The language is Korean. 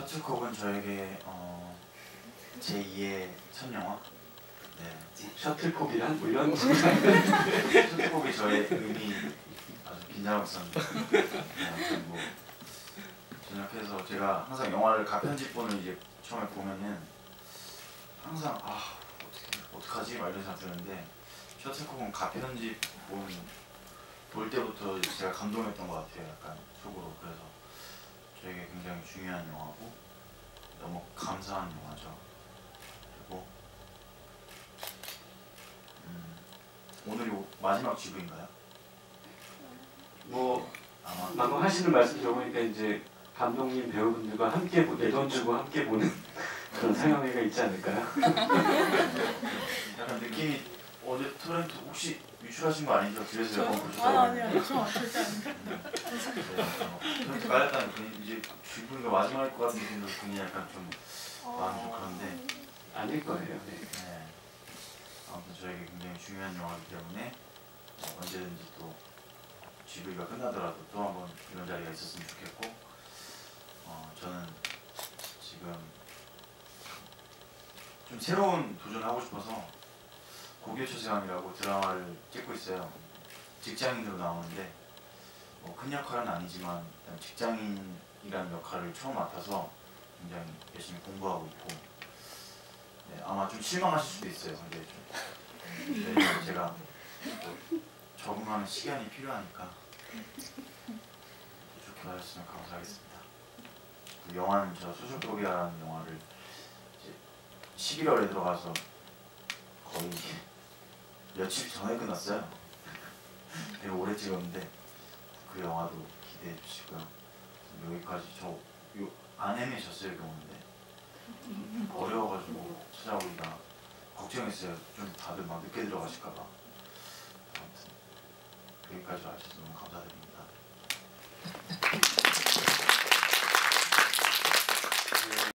셔틀콕은 저에게 어, 제2의 첫 영화. 네. 셔틀콕이란 뭐 이런 셔틀콕이 저의 의미 아주 긴장하고 있었는데 네, 뭐 전역해서 제가 항상 영화를 가편집본을 이제 처음에 보면은 항상 아 어떻게 어떡하지 막 이런 생각 드는데 셔틀콕은 가편집본 볼 때부터 제가 감동했던 것 같아요 약간 속으로 그래서 굉장히 중요한 영화고 너무 감사한 영화죠 그리고 음, 오늘이 오- 마지막 지부인가요? 뭐 아마 방금 하시는 말씀 들어보니까 이제 감독님 배우분들과 함께 보- 내 돈 주고 함께 보는 그런 상영회가 있지 않을까요? 약간 느낌이 어제 토렌토 혹시 유출하신 거 아니죠? 집에서 저? 몇번 아 보셨다고 아니요 저 절대 아니에요 깔렸다는 분이 이제 지부가 마지막일 것 같은 느낌도 굉장히 약간 좀 마음이 좀 그런데 아닐 거예요. 네. 네. 아무튼 저에게 굉장히 중요한 영화이기 때문에 어, 언제든지 또 GV가 끝나더라도 또 한번 이런 자리가 있었으면 좋겠고 어, 저는 지금 좀 새로운 도전을 하고 싶어서 고교초세왕이라고 드라마를 찍고 있어요. 직장인으로 나오는데 뭐 큰 역할은 아니지만 직장인이라는 역할을 처음 맡아서 굉장히 열심히 공부하고 있고 네, 아마 좀 실망하실 수도 있어요. 근데 좀 왜냐면 제가 또 적응하는 시간이 필요하니까 좋게 봐주시면 감사하겠습니다. 그 영화는 저 수술도비아라는 영화를 이제 11월에 들어가서 거의 며칠 전에 끝났어요. 되게 오래 찍었는데 그 영화도 기대해 주시고요. 여기까지 저 안 헤매셨어요, 오는데. 어려워가지고 찾아오기가 걱정했어요. 좀 다들 막 늦게 들어가실까봐. 아무튼 여기까지 와주셔서 너무 감사드립니다.